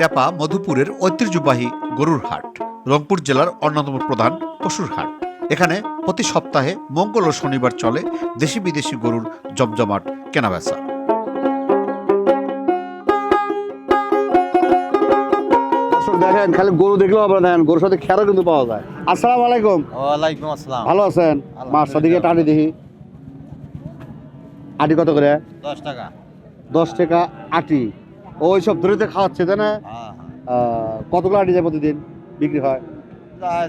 টেপা মধুপুরের ঐতিহ্যবাহী গরুর হাট রংপুর জেলার অন্যতম প্রধান পশুর হাট। এখানে প্রতি সপ্তাহে মঙ্গল ও শনিবার চলে দেশি বিদেশি গরুর জমজমাট কেনাবেচা। দেখেন খালি গরু দেখলেও আপনারা দেখেন গরুর সাথে খেরও কিন্তু পাওয়া যায়। আসসালামু আলাইকুম। ওয়ালাইকুম আসসালাম। ভালো আছেন? মাছটা দিকে টানি দেখি। আটি কত করে? দশ টাকা। দশ টাকা আটি। ওই সব ধরে খাওয়াচ্ছে তাই না? হ্যাঁ কতগুলো আটি যায় প্রতিদিন বিক্রি হয়?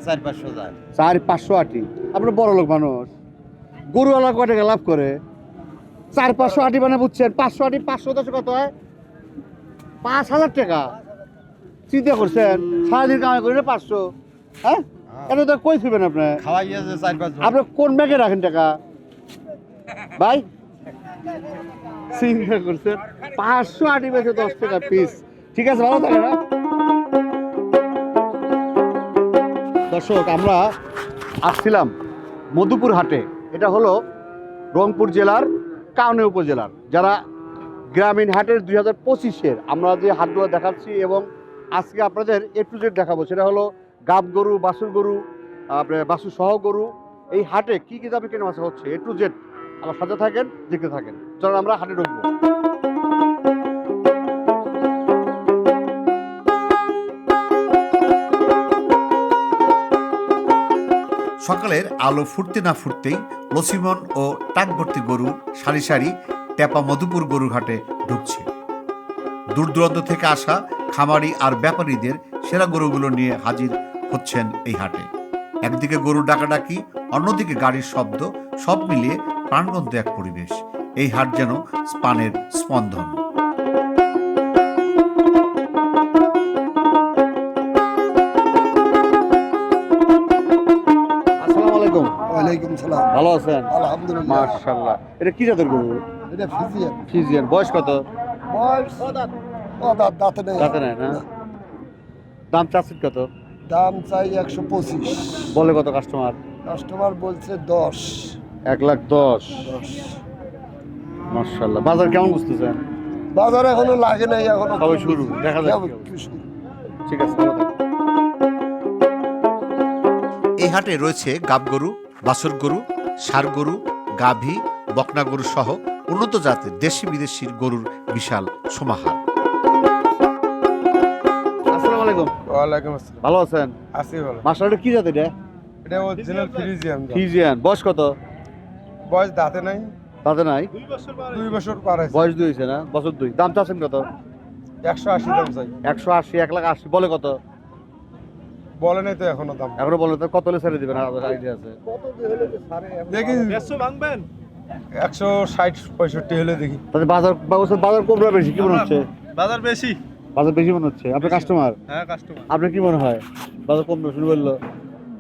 চার পাঁচশো যায়। চার পাঁচশো আটি। আপনার বড় লোক মানুষ। গরুওয়ালা কয় টাকা লাভ করে? চার পাঁচশো আটি মানে বুঝছেন পাঁচশো আটি পাঁচশো দশ কত হয়? পাঁচ হাজার টাকা। চিন্তা করছেন সারাদিন কামাই করি পাঁচশো? হ্যাঁ? এটা তো কই ফিরবেন আপনি? আপনি কোন ব্যাগে রাখেন টাকা? ভাই? চিন্তা করছেন পাঁচশো আটি বেশি দশ টাকা পিস ঠিক আছে, ভালো থাকে না দর্শক, আমরা আসছিলাম মধুপুর হাটে। এটা হলো রংপুর জেলার কাউনে উপজেলার। যারা গ্রামীণ হাটের দুই হাজার পঁচিশের, আমরা যে হাটগুলো দেখাচ্ছি এবং আজকে আপনাদের এ টু জেড দেখাবো, সেটা হলো গাব গরু বাসুর গরু আপনার বাসু সহ গরু। এই হাটে কি কি দামে কেনা বেচা হচ্ছে? এ টু জেড আমার সাথে থাকেন দেখতে থাকেন। চলুন, আমরা হাটে ঢুকবো। সকালের আলো ফুটতে না ফুটতেই লসিমন ও টাক ভর্তি গরু সারি সারি টেপা মধুপুর গরুর হাটে ঢুকছে। দূর দূরান্ত থেকে আসা খামারি আর ব্যাপারীদের সেরা গরুগুলো নিয়ে হাজির হচ্ছেন এই হাটে। একদিকে গরু ডাকাডাকি, অন্যদিকে গাড়ির শব্দ, সব মিলিয়ে প্রাণবন্ত এক পরিবেশ। এই হাট যেন স্পানের স্পন্দন। আসসালামু আলাইকুম। ওয়ালাইকুম সালাম। ভালো আছেন? আলহামদুলিল্লাহ। মাশাআল্লাহ। এটা কি জাতের গরু? এটা ফিজিয়ান। ফিজিয়ান। বয়স কত? বয়স ও দাঁত দাঁতে নেই। জাতে নাই না? দাম চাচ্ছেন কত? দাম চাই একশো পঁচিশ। বলে কত কাস্টমার? কাস্টমার বলছে দশ। এক লাখ দশ। মাশাআল্লাহ। বাজার কেমন বুঝতেছেন বাজার এখনও লাগে নাই এখনও সবে শুরু, দেখা যাক। ঠিক আছে এই হাটে রয়েছে গাব গরু বাছর গরু ষাড় গরু গাভী বকনা গরু সহ উন্নত জাতের দেশি বিদেশির গরুর বিশাল সমাহার। আসসালামু আলাইকুম। ওয়ালাইকুম আসসালাম। ভালো আছেন? আছি ভালো। মাশাআল্লাহ কি জাত এটা? এটা অরিজিনাল ফ্রিজিয়ান ফিজিয়ান বয়স কত? বয়স দাঁতে নাই। তাতে নাই? দুই বছর পার হয়েছে। বয়স দুই হয়েছে না? বছর দুই। দাম চাচ্ছেন কত? একশো আশি দাম চাই। একশো আশি এক লাখ আশি। বলে কত? বলে নাই তো এখনও দাম। এখনও বলে তো কত হলে ছেড়ে দিবেন? আইডিয়া আছে। দেখি। একশো ষাট পঁয়ষট্টি হলে দেখি। বাজার বাজার কম না বেশি? কি মনে হচ্ছে? বাজার বেশি। বাজার বেশি মনে হচ্ছে? আপনার কাস্টমার হ্যাঁ কাস্টমার আপনার কি মনে হয়? বাজার কম শুরু করল।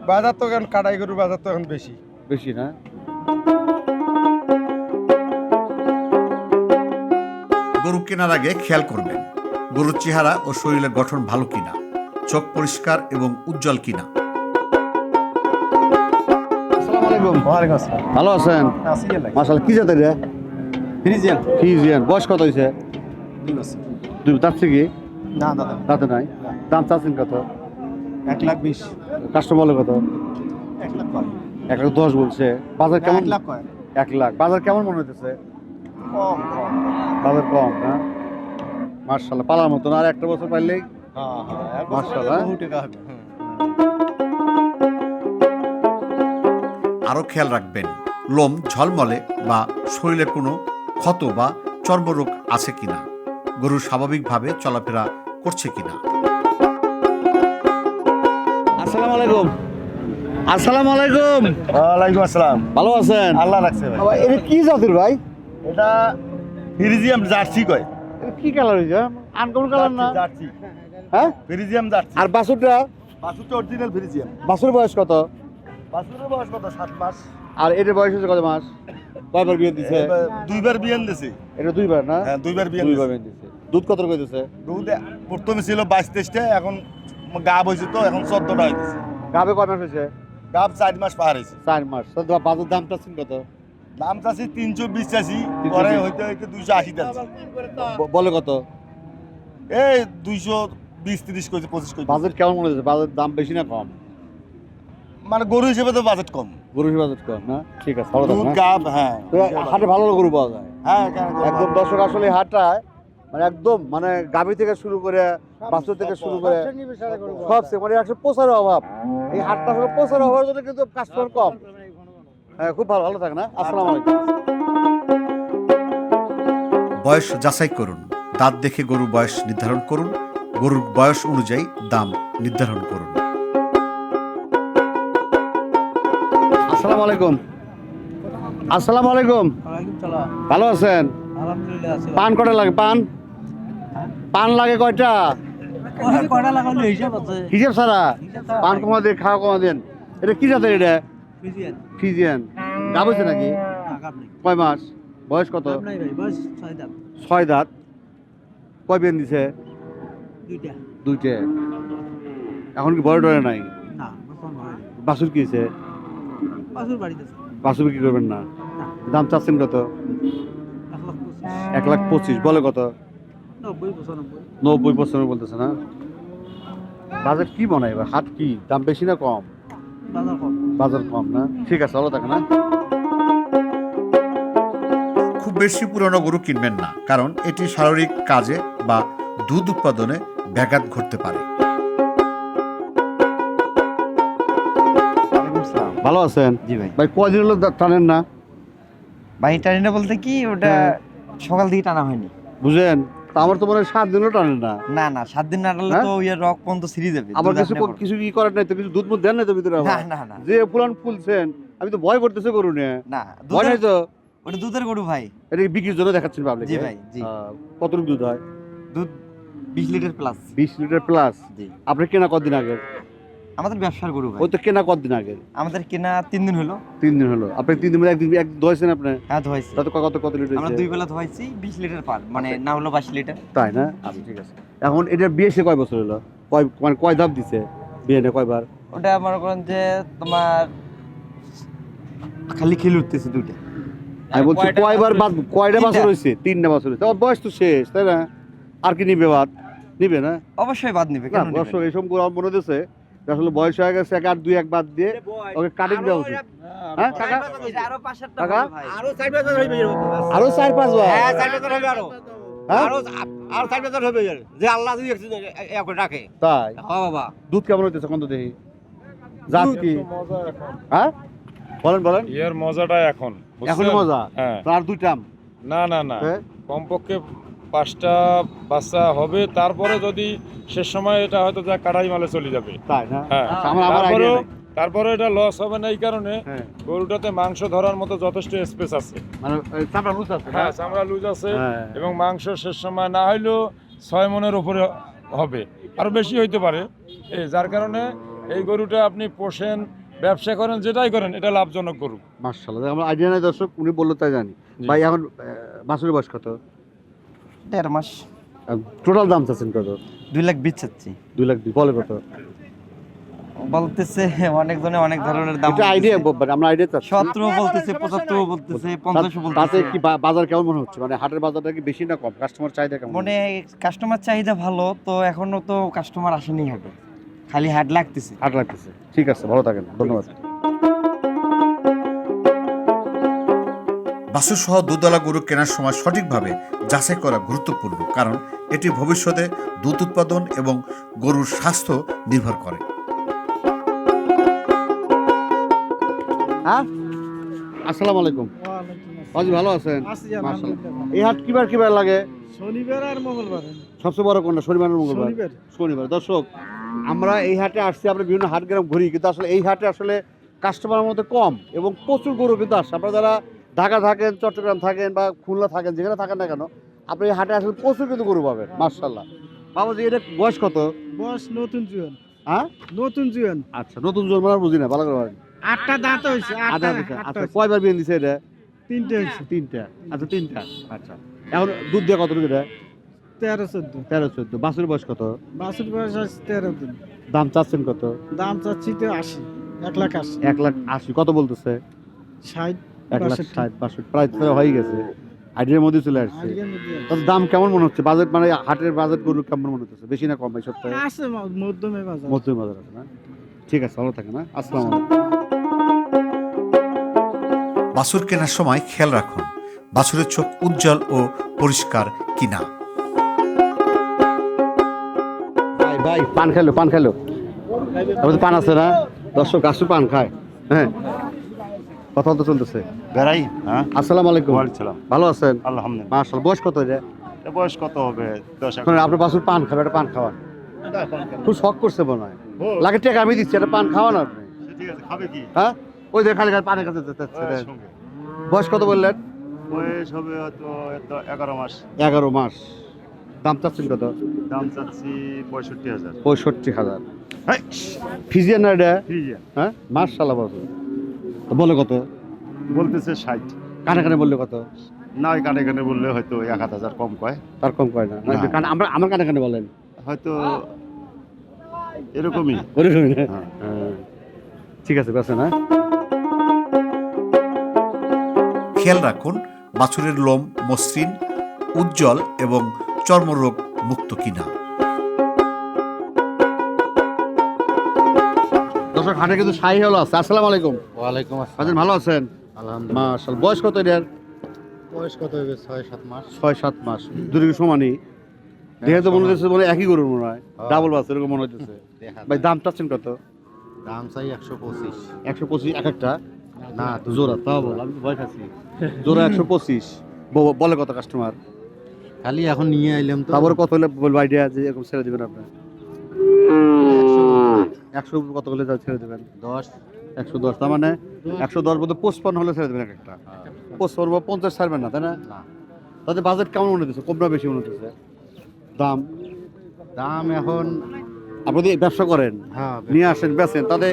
বাজার তো এখন কাটাই গরুর বাজার তো এখন বেশি। বেশি না? গরু কেনার আগে খেয়াল করবেন গরুর চেহারা ও শরীরের গঠন ভালো কিনা চোখ পরিষ্কার এবং উজ্জ্বল কিনা। আসসালামু আলাইকুম। ওয়ালাইকুম আসসালাম। ভালো আছেন? মাশাআল্লাহ কি জাতের রে? ফ্রিজিয়ান ফিজিয়ান। বয়স কত হয়েছে দুই বছর। দুই যাচ্ছে কি? না দাদা তাতে নাই? দাম চাচ্ছেন কত? এক লাখ বিশ। কাস্টমার বলে কত? এক লাখ কয়। এক লাখ দশ বলছে। বাজার কেমন? এক লাখ কয়। এক লাখ। বাজার কেমন মনে হইতেছে? কম কম কম মার্শাল্লাহ পালার মতন। আর একটা বছর পাইলেই হ্যাঁ হ্যাঁ হবে হুম। আরও খেয়াল রাখবেন লোম ঝলমলে বা শরীরে কোনো ক্ষত বা চর্মরোগ আছে কিনা? গরু স্বাভাবিকভাবে চলাফেরা করছে কিনা? আসসালামু আলাইকুম। আসসালামু আলাইকুম। ওয়ালাইকুম আসসালাম। ভালো আছেন? আল্লাহ রাখছে ভাই। এটা কি জাতের ভাই? এটা ফ্রিজিয়াম জার্সি কয়? কি কালার হয়েছে আনকমন কালার না? জার্সি। হ্যাঁ? ফ্রিজিয়াম জার্সি। আর বাছুরটা? বাছুরটা অরিজিনাল ফ্রিজিয়াম। বাছুর বয়স কত? বাছুরের বয়স কত? সাত মাস। আর এটার বয়স হচ্ছে কত মাস? কয়বার বিয়ে দিছে? দুইবার বিয়ান দিছে। এটা দুইবার না? হ্যাঁ দুইবার বিয়ান দুইবার বিয়ে দিছে। দুধ কত করে দিছে? দুধ প্রথমে ছিল বাইশ তেইশটা এখন গাব হয়েছে তো এখন চোদ্দটা হইতেছে গাবে কয় মাস হয়েছে? গাব চার মাস পার হয়েছে। চার মাস। তো বাজার দাম চাচ্ছেন কত দাম চাষি তিনশো বিশ চাষি 320 পরে হইতে হইতে দুইশো আশি চাষি বলে কত? এই দুইশো বিশ তিরিশ কেজি পঁচিশ কেজি বাজেট কেমন মনে হচ্ছে? বাজেট দাম বেশি না কম? মানে গরু হিসেবে তো বাজেট কম। গরুর বাজেট কম না? ঠিক আছে দুধ হ্যাঁ? গাব হ্যাঁ হাটে ভালো গরু পাওয়া যায়? হ্যাঁ একদম। দর্শক আসলে এই হাটটায় মানে একদম মানে গাভী থেকে শুরু করে বাছুর থেকে শুরু করে সব মানে একশো প্রচারের অভাব। এই হাটটা আসলে প্রচারের অভাবের জন্য কিন্তু কাস্টমার কম। খুব ভালো ভালো থাকে না আসসালামু আলাইকুম। বয়স যাচাই করুন দাঁত দেখে গরুর বয়স নির্ধারণ করুন গরুর বয়স অনুযায়ী দাম নির্ধারণ করুন। আসসালামু আলাইকুম। আসসালামু আলাইকুম। ভালো আছেন? পান কটা লাগে? পান? পান লাগে কয়টা? কয়টা হিসাব আছে। হিসেব ছাড়া? পান কমা দিয়ে খাওয়া কমা দেন। এটা কি জাতের এটা? ফিজিয়ান। গাব হয়েছে নাকি? কয় মাস? বয়স কত? ছয় দাঁত। কয় বেন দিছে? দুইটা। এখন কি বড় ডরে নাই? বাসুর কি হয়েছে? বাসুর কি করবেন না? দাম চাচ্ছেন কত? এক লাখ পঁচিশ। বলে কত? নব্বই পঁচানব্বই। বলতেছে না? বাজার কি মনে হয় এবার হাট কি? দাম বেশি না কম? বাজার কম। বাজার কম না? ঠিক আছে ভালো থাকে না খুব বেশি পুরনো গরু কিনবেন না কারণ এটি শারীরিক কাজে বা দুধ উৎপাদনে ব্যাঘাত ঘটতে পারে। ভালো আছেন? জি ভাই। ভাই কয়দিন হলো টানেন না? ভাই টানিনা বলতে কি ওটা সকাল থেকে টানা হয়নি। বুঝেন? তা আমার তো মনে হয় সাত দিনও টানে না। না না সাত দিন না টানলে হ্যাঁ? তো ইয়ে রক পর্যন্ত আবার কিছু কিছু কি করার নাই তো কিছু দুধ মুধ দেন তো ভিতরে না না না। যে ফুলান ফুলছেন আমি তো ভয় করতেছে গরু নিয়ে না ভয় নাই তো? ওটা দুধের গরু ভাই। এটা বিক্রির জন্য দেখাচ্ছেন পাবলিক জি ভাই জি। কতটুকু দুধ হয়? দুধ বিশ লিটার প্লাস বিশ লিটার প্লাস জি। আপনি কেনা কতদিন আগে আমাদের ব্যবসার গরু ভাই। ওই তো কেনা কতদিন আগে? আমাদের কেনা তিন দিন হলো। তিন দিন হলো। আপনি তিন দিন মধ্যে একদিন এক ধোয়াইছেন আপনি? হ্যাঁ ধোয়াইছি। তাতে কত কত লিটার আমরা দুই বেলা ধোয়াইছি বিশ লিটার পার মানে না হলো বাইশ লিটার তাই না? আচ্ছা ঠিক আছে। এখন এটা বিয়ে সে কয় বছর হলো? কয় মানে কয় ধাপ দিছে? বিয়েটা কয়বার? ওটা মনে করেন যে তোমার খালি খেলে উঠতেছে দুইটা। আমি বলছি কয়বার বাদ কয়টা বছর হয়েছে? তিনটা বছর হয়েছে। আমার বয়স তো শেষ তাই না? আর কি নিবে বাদ? নিবে না? অবশ্যই বাদ নিবে করে আমার মনে হচ্ছে আসলে বয়স হয়ে গেছে এক আর দুই এক বাদ দিয়ে ওকে কাটিং দেওয়া উচিত। হ্যাঁ আরও আরও চার পাঁচ বার? হ্যাঁ তাই? বাবা। দুধ কেমন হইতেছে কত দেখি। জাত কি? হ্যাঁ? বলেন বলেন। এর মজাটা এখন? মজা? হ্যাঁ। না না না। হ্যাঁ? কমপক্ষে পাঁচটা বাচ্চা হবে তারপরে যদি শেষ সময় এটা হয়তো যা কাটাই মালে চলে যাবে। হ্যাঁ আচ্ছা, তারপরেও তারপরে এটা লস হবে না এই কারণে হ্যাঁ। গরুটাতে মাংস ধরার মতো যথেষ্ট স্পেস আছে। মানে লুজ আছে? হ্যাঁ চামড়া লুজ আছে হ্যাঁ। এবং মাংস শেষ সময় না হইলেও ছয় মনের উপরে হবে। আরও বেশি হইতে পারে। এই যার কারণে এই গরুটা আপনি পোষেন ব্যবসা করেন যেটাই করেন এটা লাভজনক গরু। মার্শাল্লাহ আমার আইডিয়া নাই দর্শক উনি বলল তাই জানি। ভাই এখন বাসুরের বয়স কত? দেড় মাস। টোটাল দাম চাচ্ছেন কত? দুই লাখ বিচ চাচ্ছি। দুই লাখ বলে কত? বলতেছে অনেকজনে অনেক ধরনের দাম এটা আইডিয়া আমরা আইডিয়া চাচ্ছি সতেরো বলতেছে পঁচাত্তর বলতেছে পঞ্চাশ তাতে বলতেছে। কি বাজার কেমন মনে হচ্ছে? মানে হাটের বাজারটা কি বেশি না কম? কাস্টমার চাহিদা কেমন? মনে কাস্টমার চাহিদা ভালো তো এখনও তো কাস্টমার আসেনি হাটে। খালি হাট লাগতেছে। হাট লাগতেছে। ঠিক আছে ভালো থাকেন। ধন্যবাদ। বাছুর সহ দুধওয়ালা গরু কেনার সময় সঠিকভাবে যাচাই করা গুরুত্বপূর্ণ কারণ এটি ভবিষ্যতে দুধ উৎপাদন এবং গরুর স্বাস্থ্য নির্ভর করে। হ্যাঁ? আসসালামু আলাইকুম। হাজি ভালো আছেন? এই হাট কিবার কিবার লাগে? শনিবার আর মঙ্গলবার। সবচেয়ে বড় কোনটা শনিবার মঙ্গলবার? শনিবার। শনিবার। দর্শক আমরা এই হাটে আসছি আমরা বিভিন্ন হাট গ্রাম ঘুরি কিন্তু আসলে এই হাটে আসলে কাস্টমারের মধ্যে কম এবং প্রচুর গরু কিন্তু আসছে আপনারা যারা ঢাকা থাকেন চট্টগ্রাম থাকেন বা খুলনা থাকেন যেখানে থাকেন না কেন আপনি এই হাটে আসলে প্রচুর কিন্তু গরু পাবেন মার্শাল্লাহ বাবাজি এটা বয়স কত? বয়স নতুন জুয়ান। হ্যাঁ? নতুন জুয়ান। আচ্ছা নতুন জোর মানে বুঝি না ভালো করে বলেন। আটটা দাঁত হয়েছে আটটা আচ্ছা কয়বার বিয়ে দিছে এটা? তিনটে হয়েছে। তিনটা আচ্ছা তিনটা আচ্ছা। এখন দুধ দিয়ে কত এটা? তেরো চোদ্দ। তেরো চোদ্দ। বাসুর বয়স কত? বাসুর বয়স আছে তেরো দিন। দাম চাচ্ছেন কত? দাম চাচ্ছি তো আশি এক লাখ আশি। এক লাখ আশি কত বলতেছে? ষাট। এক লাখ ষাট বাষট্টি প্রায় হয়ে গেছে। আইডিয়ার মধ্যে চলে আসছে। দাম কেমন মনে হচ্ছে? বাজেট মানে হাটের বাজেট গরু কেমন মনে হচ্ছে? বেশি না কম এই সপ্তাহে? আছে মধ্যমে বাজার। মধ্যম বাজার আছে না? ঠিক আছে ভালো থাকে না আসসালামু আলাইকুম। বাছুর কেনার সময় খেয়াল রাখুন বাছুরের চোখ উজ্জ্বল ও পরিষ্কার কিনা। ভাই ভাই পান খাইলো পান খাইলো তারপরে পান আছে না? দর্শক আসু পান খায়। হ্যাঁ। কথা তো চলতেছে। বেড়াই হ্যাঁ? আসসালামু আলাইকুম। ওয়ালাইকুম। ভালো আছেন? আলহামদুলিল্লাহ। মার্শাল বয়স কত এটা? বয়স কত হবে? দশ এখন আপনার বাসুর পান খাবে একটা পান খাওয়ান। খুব শখ করছে মনে হয়। লাগে টাকা আমি দিচ্ছি একটা পান খাওয়ান আপনি। ঠিক আছে খাবে কি? হ্যাঁ? ওই যে খালি পানের কাছে। বয়স কত বললেন? বয়স হবে হয়তো এগারো মাস। এগারো মাস। দাম চাচ্ছেন কত? দাম চাচ্ছি পঁয়ষট্টি হাজার। পঁয়ষট্টি হাজার। ফিজিয়ান এটা? আছে হ্যাঁ? মার্শাল্লাহ বছর বলে কত? বলতেছে ষাট। কানে কানে বললে কত? না ওই কানে কানে বললে হয়তো এক হাত হাজার কম কয়। তার কম কয় না। কানে- আমরা আমার কানে কানে বলেন। হয়তো এরকমই। ওরকমই না? হ্যাঁ। হ্যাঁ। ঠিক আছে বেছে না খেয়াল রাখুন বাছুরের লোম মসৃণ উজ্জ্বল এবং চর্মরোগ মুক্ত কিনা। দর্শক হাটে কিন্তু সাই হলো আছে। আসসালামু আলাইকুম। ওয়ালাইকুম আসসালাম। ভালো আছেন? আলহামদুলিল্লাহ। মার্শাল বয়স কত এটার? বয়স কত হবে? ছয় সাত মাস। ছয় সাত মাস। সমানই। দেখে তো মনে হচ্ছে মনে একই গরুর মনে হয়। ডাবল বাস এরকম মনে হচ্ছে ভাই দাম চাচ্ছেন কত? দাম চাই একশো পঁচিশ। একশো পঁচিশ এক একটা? না জোড়া তাও বল আমি তো ভয় খাচ্ছি। জোড়া একশো পঁচিশ। বলে কত কাস্টমার খালি এখন নিয়ে আইলাম তো। তারপরে কত হলে বলব আইডিয়া যে এরকম ছেড়ে দেবেন আপনার একশো কত হলে ছেড়ে দেবেন? দশ। একশো দশ তার মানে একশো দশ বলতে পঁচপান্ন হলে ছেড়ে দেবেন এক একটা। পঁচপান্ন বা পঞ্চাশ ছাড়বেন না তাই না? তাদের বাজেট কেমন মনে হচ্ছে? কম না বেশি মনে হচ্ছে? দাম? দাম এখন আপনি ব্যবসা করেন হ্যাঁ নিয়ে আসেন বেচেন তাদের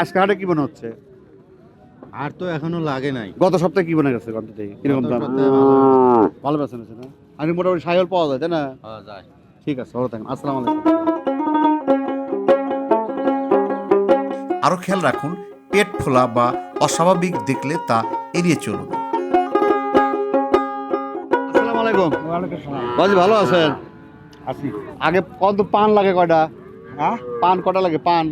আজকে হাটে কি মনে হচ্ছে? আর তো এখনও লাগে নাই। গত সপ্তাহে কি মনে গেছে থেকে কীরকম দাম? ভালো। বেচেন হচ্ছে না আমি মোটামুটি সাইকেল পাওয়া যায় তাই না? ঠিক আছে ভালো থাকেন। আসসালামু আলাইকুম। আরও খেয়াল রাখুন পেট ফোলা বা অস্বাভাবিক দেখলে তা এড়িয়ে চলুন। আসসালামু আলাইকুম। ওয়ালাইকুম বাজি ভালো আছেন? আছি। আগে কত পান লাগে কয়টা? হ্যাঁ? পান কটা লাগে পান?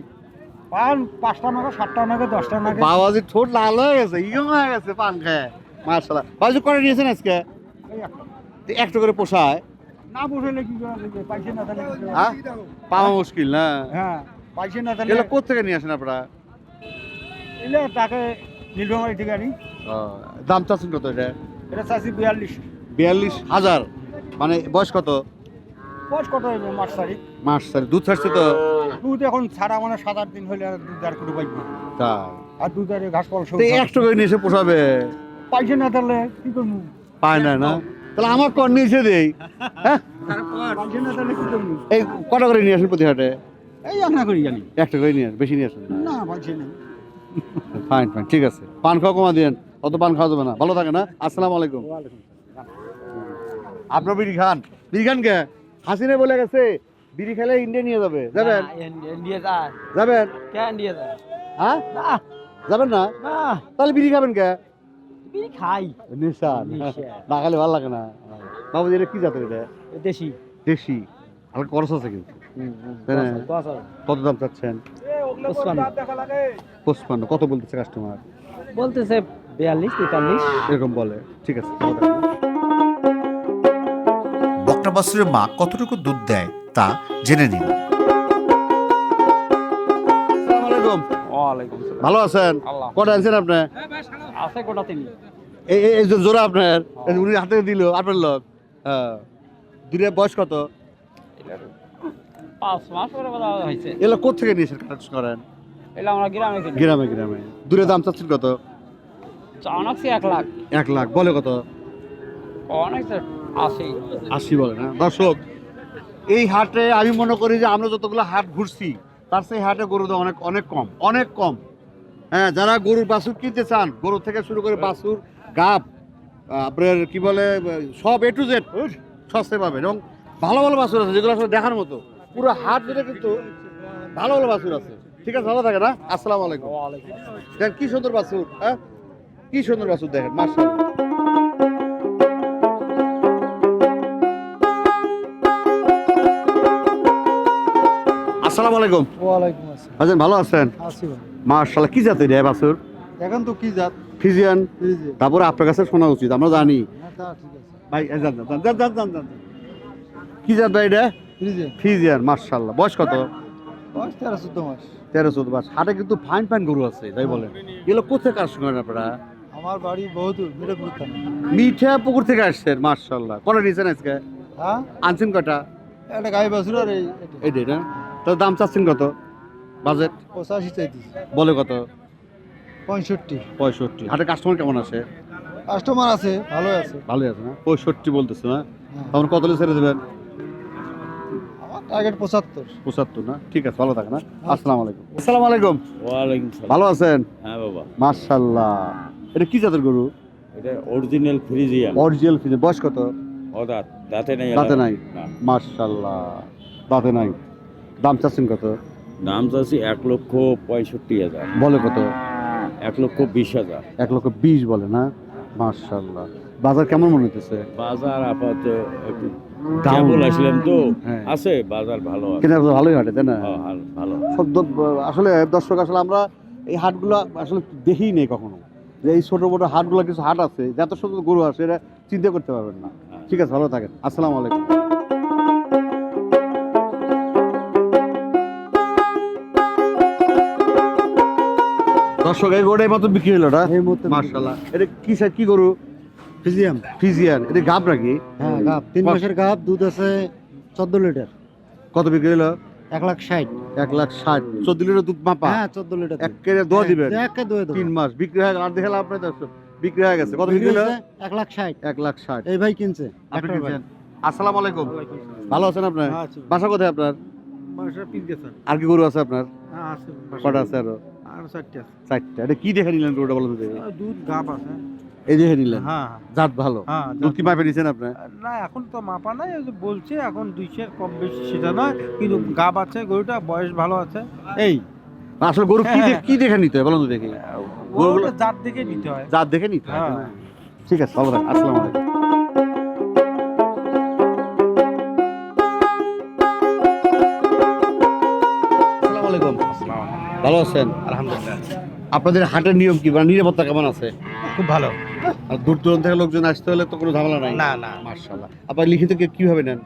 পান পাঁচটা নাগে সাতটা নাগে দশটা নাগে। বাবাজি ঠোঁট লাল হয়ে গেছে ইয়ং হয়ে গেছে পান খায়। মার্শাল্লাহ বাজি করে নিয়েছেন আজকে? একটা। করে পোষায়? না বুঝলে কি পাইছে না তাহলে হ্যাঁ? পাওয়া মুশকিল না? হ্যাঁ। পাইছে না তাহলে? এগুলো কোথেকে নিয়ে আসেন আপনারা? এলে তাকে নীলফামারি থেকে আনি। দাম চাচ্ছেন কত এটা? এটা চাইছি বিয়াল্লিশ। বিয়াল্লিশ হাজার। মানে বয়স কত? বয়স কত হইবে মাস তারিখ? মাস স্যার দুধ ছাড়ছে তো? দুধ এখন ছাড়া মানে সাত আট দিন হইলে আর দুধ আর করে পাইবে তা আর দুধ আর ঘাস পাল সব তো একটু করে নিয়ে এসে পোষাবে? পাইছে না তাহলে কি করব? পায় না না? তাহলে আমার কর নিয়ে এসে দেই। হ্যাঁ? এই কটা করে নিয়ে আসেন প্রতি হাটে? এই আমরা করি জানি। একটা করে নিয়ে বেশি নিয়ে আসেন না। পাইছে না। ফাইন ফাইন ঠিক আছে। পান খাওয়া কমা দিন অত পান খাওয়া যাবে না। ভালো থাকে না আসসালামু আলাইকুম। আপনার বিড়ি খান। বিড়ি খান কে? হাসিনে বলে গেছে বিড়ি খেলে ইন্ডিয়া নিয়ে যাবে। যাবেন? ইন্ডিয়া যায়। যাবেন? কে ইন্ডিয়া যায়? হ্যাঁ? না। যাবেন না? না। তাহলে বিড়ি খাবেন কে? বিড়ি খাই। নিশান। নেশা। না খালে ভালো লাগে না। বাবুজি এটা কি জাতের এটা? দেশি। দেশি। হালকা খরচ আছে কিন্তু? কত দাম চাচ্ছেন? পঁচপান্ন। কত বলতেছে কাস্টমার বলতেছে বিয়াল্লিশ তেতাল্লিশ। এরকম বলে ঠিক আছে ভালো বাছুরের মা কতটুকু দুধ দেয় তা জেনে নিন। আসসালামু আলাইকুম। ভালো আছেন? কটা আনছেন আপনি? আছে গোটা তিনি এই জোড়া আপনার উনি হাতে দিল আপনার লোক। হ্যাঁ। দুটা বয়স কত? পাঁচ মাস পরে কথা হয়েছে। এগুলো কোথেকে নিয়েছেন কালেকশন করেন? এলা আমরা গ্রামে কিনি। গ্রামে গ্রামে। দূরে দাম চাচ্ছেন কত? চাওয়ান এক লাখ। এক লাখ। বলে কত? অনেক আছে আশি। বলে না? দর্শক এই হাটে আমি মনে করি যে আমরা যতগুলো হাট ঘুরছি তার সেই হাটে গরুর দাম অনেক অনেক কম অনেক কম। হ্যাঁ যারা গরুর বাছুর কিনতে চান গরু থেকে শুরু করে বাছুর গাব আহ, আপনার কি বলে আহ, সব এ টু জেড সস্তায় পাবেন এবং ভালো ভালো বাছুর আছে যেগুলো আসলে দেখার মতো। পুরো হাট যেটা কিন্তু ভালো ভালো বাছুর আছে। ঠিক আছে ভালো থাকে না? আসসালামু আলাইকুম। দেখেন কি সুন্দর বাছুর হ্যাঁ? কি সুন্দর বাছুর দেখেন মার্শাল আসসালামু আলাইকুম। ওয়ালাইকুম আসসালাম। ভাজন ভালো আছেন? আছি মার্শাল্লাহ কি জাত রে বাছুর? এখন তো কি জাত? ফিজিয়ান। তারপরে আপনার কাছে শোনা উচিত আমরা জানি। হ্যাঁ, ভাই জান জান কি জাত ভাই এটা? ফ্রিজে ফিজিয়ান মার্শাল্লাহ বয়স কত? বয়স তেরো চোদ্দ মাস। তেরো চোদ্দ মাস। হাটে কিন্তু ফাইন ফাইন গরু আছে তাই বলেন। এগুলো কোথায় কাজ করেন আপনারা? আমার বাড়ি বহুত মিরপুর থানা। মিঠা পুকুর থেকে আসছেন মার্শাল্লাহ কটা নিয়েছেন আজকে? হ্যাঁ? আনছেন কটা? একটা গাই বাছুর আর এই এটা। ডেটা তো দাম চাচ্ছেন কত? বাজেট? পঁচাশি চাইতেছি। বলে কত? পঁয়ষট্টি। পঁয়ষট্টি। হাটে কাস্টমার কেমন আছে? কাস্টমার আছে ভালোই আছে। ভালোই আছে না? পঁয়ষট্টি বলতেছে না। তখন কত ছেড়ে দেবেন? টার্গেট পঁচাত্তর। পঁচাত্তর না? ঠিক আছে ভালো থাকে না আসসালামু আলাইকুম। আসসালামু আলাইকুম। ওয়ালাইকুম ভালো আছেন? হ্যাঁ বাবা। মার্শাল্লাহ এটা কি জাতের গরু? এটা অরিজিনাল ফ্রিজিয়াম অরিজিনাল ফিজে বয়স কত? অদাত দাঁতে নেই দাঁতে নাই? মার্শাল্লাহ দাঁতে নাই। দাম চাচ্ছেন কত? দাম চাচ্ছি এক লক্ষ পঁয়ষট্টি হাজার। বলে কত? এক লক্ষ বিশ হাজার। এক লক্ষ বিশ বলে না? মার্শাল্লাহ বাজার কেমন মনে হইতেছে? বাজার আপাতত একটু তো? হ্যাঁ। আছে বাজার ভালো আছে। ভালোই হাটে তাই না? হ্যাঁ, ভালো আসলে দর্শক আসলে আমরা এই হাটগুলো আসলে দেখিই নেই কখনো। যে এই ছোট বড় হাটগুলো কিছু হাট আছে যত সুন্দর গরু আছে এটা চিন্তা করতে পারবেন না। হ্যাঁ। ঠিক আছে ভালো থাকেন। আসসালামু আলাইকুম। দর্শক এই গরুটা এই মতো বিক্রি হলো না? এই মুহূর্তে মার্শাল্লাহ এটা কি সা- কি গরু? ফিজিয়াম? ফিজিয়ান এটা গাব নাকি? হ্যাঁ গাপ তিন। মাসের গাপ দুধ আছে চোদ্দ লিটার। কত বিক্রি হলো? এক লাখ ষাট। এক লাখ ষাট। চোদ্দ লিটার দুধ মাপা? হ্যাঁ চোদ্দ লিটার এক কেজি দোয়া দিবেন। একে দুয়ে দেবো। তিন মাস। বিক্রি হয়ে গেল। আর দেখে লাভ নাই দর্শক। বিক্রি হয়ে গেছে। কত বিক্রি হলো? এক লাখ ষাট। এক লাখ ষাট। এই ভাই কিনছে। আপনি কিনছেন? আসসালামু আলাইকুম। ভালো আছেন আপনার? হ্যাঁ, বাসা কোথায় আপনার? পিস গেছে আর কি গরু আছে আপনার? হ্যাঁ আছে। কটা আছে আর? চারটে চারটা। এটা কি দেখে নিলেন গরুটা বলেন তো দুধ গাপ আছে। এই দেখে নিলেন? হ্যাঁ জাত ভালো? হ্যাঁ দুধ কি মাপে নিছেন আপনার না এখন তো মাপা নাই বলছে এখন দুইশের কম বেশি সেটা নয় কিন্তু গাব আছে গরুটা বয়স ভালো আছে। এই আসলে গরু কি হ্যাঁ, কি দেখে নিতে হয় বলেন তো দেখি। গরুগুলো- গরুটা জাত দেখে নিতে হয়। জাত দেখে নিতে হয়। হ্যাঁ। ঠিক আছে আসসালামু আলাইকুম। ভালো আছেন? আলহামদুলিল্লাহ। আপনাদের হাটের নিয়ম কি? বা নিরাপত্তা কেমন আছে? খুব ভালো। আর দূর দূরান্ত থেকে লোকজন আসতে হলে তো কোনো ঝামেলা নাই? না না। মার্শাল্লাহ আপনার লিখিত কি- কীভাবে নেন?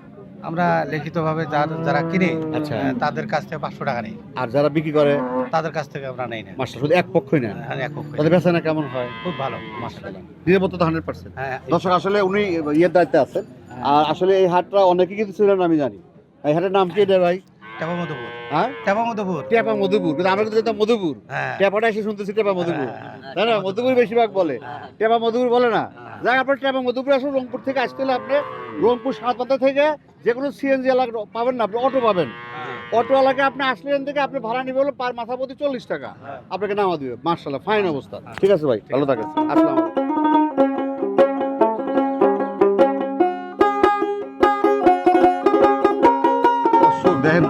আমরা লিখিতভাবে যারা যারা কিনে আচ্ছা। তাদের কাছ থেকে পাঁচশো টাকা নেই। আর যারা বিক্রি করে? তাদের কাছ থেকে আমরা নেই না। মার্শাল শুধু এক পক্ষই না হ্যাঁ, এক পক্ষে। তাদের বেচা না কেমন হয়? খুব ভালো মার্শাল্লাহ নিরাপত্তা তো হান্ড্রেড পার্সেন্ট হ্যাঁ দর্শক আসলে উনি ইয়ের দায়িত্বে আছেন। আর আসলে এই হাটটা অনেকে কিন্তু ছিলেন আমি জানি। এই হাটের নাম কি এটা ভাই? টেপা মধুপুর। হ্যাঁ? টেপা মধুপুর টেপা মধুপুর কিন্তু আমরা কিন্তু যেতাম মধুপুর হ্যাঁ। টেপাটা এসে শুনতেছি টেপা মধুপুর হ্যাঁ, না? মধুপুর বেশিরভাগ বলে। টেপা মধুপুর বলে না। যাই আপনার টেপা মধুপুর আসলে রংপুর থেকে আসতে হলে আপনি রংপুর সাতপাতা থেকে যে কোনো সিএনজি এলাকা পাবেন না আপনি অটো পাবেন। অটো এলাকায় আপনি আসলেন থেকে আপনি ভাড়া নিবে হলো পার মাথা প্রতি চল্লিশ টাকা। আপনাকে নামা দিবে মার্শাল্লাহ ফাইন অবস্থা। ঠিক আছে ভাই ভালো থাকেন। আসসালাম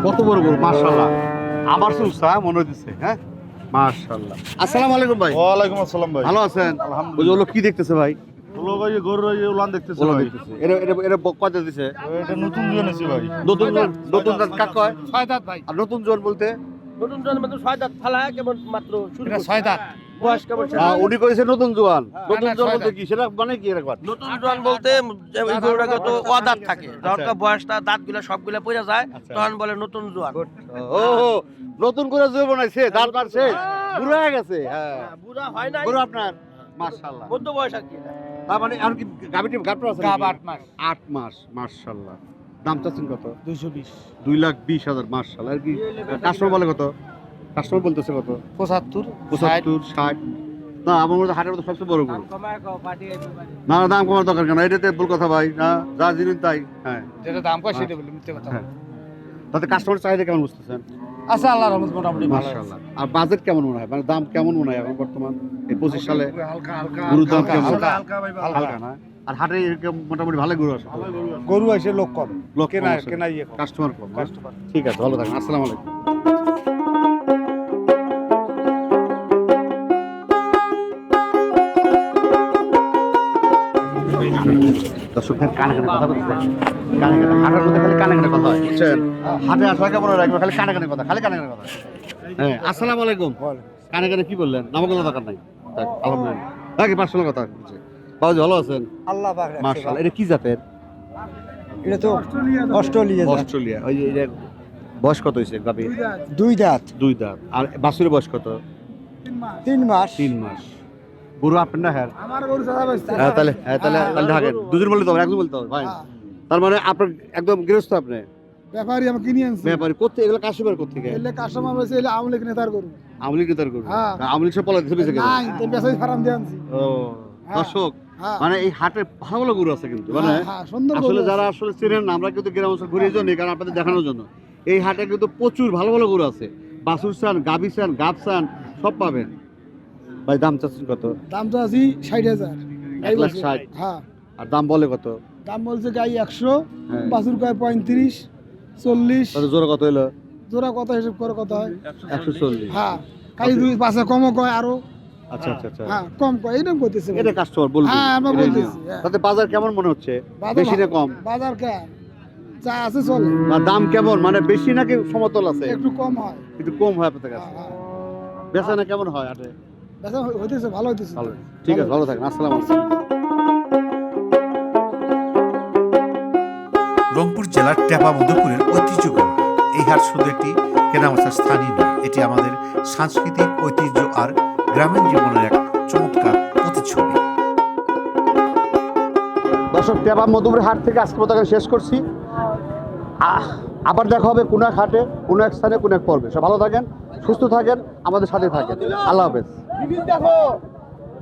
কত বড় গরু মার্শাল্লাহ আমার সুসা মনে হইতেছে হ্যাঁ? মার্শাল্লাহ আসসালামু আলাইকুম ভাই। ওয়ালাইকুম আসসালাম ভাই। ভালো আছেন? ওই যে ওগুলো কি দেখতেছে ভাই? হলো ভাই গরুর এই উলান দেখতেছে ভাই। দেখতেছে। এটা এটা এটা কত দিছে? এটা নতুন দিয়ে এনেছি ভাই। নতুন জন নতুন জন কাক কয়? ছয় দাঁত ভাই। আর নতুন জন বলতে? নতুন জন মাত্র ছয় দাঁত ফালা কেমন মাত্র শুরু এটা ছয় দাঁত। বয়স কেমন ছিল? আহ, উনি কইছে নতুন জোয়ান। নতুন না, বলতে কি? সেটা মানে কি এরকম? নতুন জন বলতে যে ওই গরুটাকে অদাঁত থাকে। যখন বয়সটা দাঁতগুলা পড়ে যায় তখন বলে নতুন জোয়ান। ও নতুন করে জুয়ে বানাইছে দাঁত মারছে বুড়ো হয়ে গেছে হ্যাঁ। বুড়া হয় না গরু আপনার মাশাআল্লাহ। মধ্য বয়স আর কি? তার মানে আর কি গাবিটি গাবটা আছে গাব নাকি? আট মাস। আট মাস মাশাআল্লাহ। দাম চাচ্ছেন কত? লাখ বিশ হাজার মাশাআল্লাহ। আর কি কাস্টমার বলে কত? কাস্টমার বলতেছে কত? পঁচাত্তর পঁচাত্তর ষাট। না আমার মধ্যে হাটের মধ্যে সবচেয়ে বড় গরু। না না দাম কমার দরকার কেন এটাতে ভুল কথা ভাই। না যা জিনিস তাই। হ্যাঁ। যেটা দাম কয় সেটা বলি মিথ্যে কথা হ্যাঁ। তাতে কাস্টমার চাহিদা কেমন বুঝতেছেন? আচ্ছা আল্লাহ রহমত মোটামুটি। মাশাআল্লাহ। আর বাজেট কেমন মনে হয়? মানে দাম কেমন মনে হয় এখন বর্তমান? এই পঁচিশ সালে হালকা হালকা গরুর দাম কেমন? হালকা হালকা হালকা না? আর হাটে মোটামুটি ভালো গরু আছে গরু আছে। লোক কম লোক কেনা কেনা ইয়ে কাস্টমার কম কাস্টমার ঠিক আছে ভালো থাকেন আসসালামু আলাইকুম। দর্শক কানে কানে কথা বলতে কানে কানে হাটের মধ্যে খালি কানে কানে কথা হয়। বুঝছেন? হাটে আসা কেমন রাখবে খালি কানে কানে কথা খালি কানে কানে কথা। হ্যাঁ আসসালামু আলাইকুম। কানে কানে কি বললেন? নামক দরকার নাই। আলহামদুলিল্লাহ। পার্সোনাল কথা? বাবুজি ভালো আছেন? আল্লাহ মার্শাল এটা কি জাতের? এটা তো অস্ট্রেলিয়া অস্ট্রেলিয়া ওই যে এটা বয়স কত হয়েছে দুই দাঁত। দুই দাঁত। আর বাছুরের বয়স কত? তিন মাস। তিন মাস। গরু আপনার না হ্যাঁ? আমার গরু চাচা হ্যাঁ তাহলে হ্যাঁ তাহলে তাহলে থাকেন। দুজন বলতে হবে একজন বলতে হবে ভাই। তার মানে আপনার একদম গৃহস্থ আপনি? ব্যাপারী কিনে আনছি। ব্যাপারী এগুলো কাস্টমার বলছে এলে আওয়ামী লীগ নেতার গরু। আমলি কি তার গরু? হ্যাঁ। আমলি সব পলা দিতে বেঁচে গেছে? তো বেসাই ফার্ম দিয়ে আনছি। ও দর্শক হ্যাঁ। মানে এই হাটে ভালো ভালো গরু আছে কিন্তু মানে হ্যাঁ, হ্যাঁ, আসলে যারা আসলে চেনেন আমরা কিন্তু গ্রাম অঞ্চল ঘুরে জন্য কারণ আপনাদের দেখানোর জন্য। এই হাটে কিন্তু প্রচুর ভালো ভালো গরু আছে। বাসুর চান গাবি চান গাব চান সব পাবেন। ভাই দাম চাচ্ছেন কত? দাম তো আছি ষাট হাজার। এক লাখ ষাট। হ্যাঁ। আর দাম বলে কত? দাম বলছে গাই একশো হ্যাঁ। বাছুর কয় পঁয়ত্রিশ চল্লিশ। জোড়া কত হলো জোড়া কত হিসেব করে কত হয়? একশো চল্লিশ। হ্যাঁ। কাই দুই পাঁচে কমও কয় আরও? আচ্ছা আচ্ছা আচ্ছা। হ্যাঁ কম কয় করতেছে এটা কাস্টমার বলব। হ্যাঁ, আমরা বলতেছি। তাতে বাজার কেমন মনে হচ্ছে? বেশি না কম? বাজার কে? যা আছে চলে। দাম কেমন? মানে বেশি নাকি সমতল আছে? একটু কম হয়। একটু কম হয় আপনাদের কাছে। বেচা না কেমন হয় বেচা হইতেছে ভালো হইতেছে। ভালো ঠিক আছে ভালো থাকেন আসসালামু আলাইকুম। রংপুর জেলার টেপা মধুপুরের ঐতিহ্য এই হাট শুধু একটি কেনাবেচার স্থানই নয় এটি আমাদের সাংস্কৃতিক ঐতিহ্য আর গ্রামীণ জীবনের এক চমৎকার প্রতিচ্ছবি। দর্শক টেপা মধুপুর হাট থেকে আজকে মতো শেষ করছি। আহ, আবার দেখা হবে কোনো এক হাটে কোনো এক স্থানে কোনো এক পর্বে। সব ভালো থাকেন সুস্থ থাকেন আমাদের সাথে থাকেন। আল্লাহ হাফেজ। টিভি দেখো।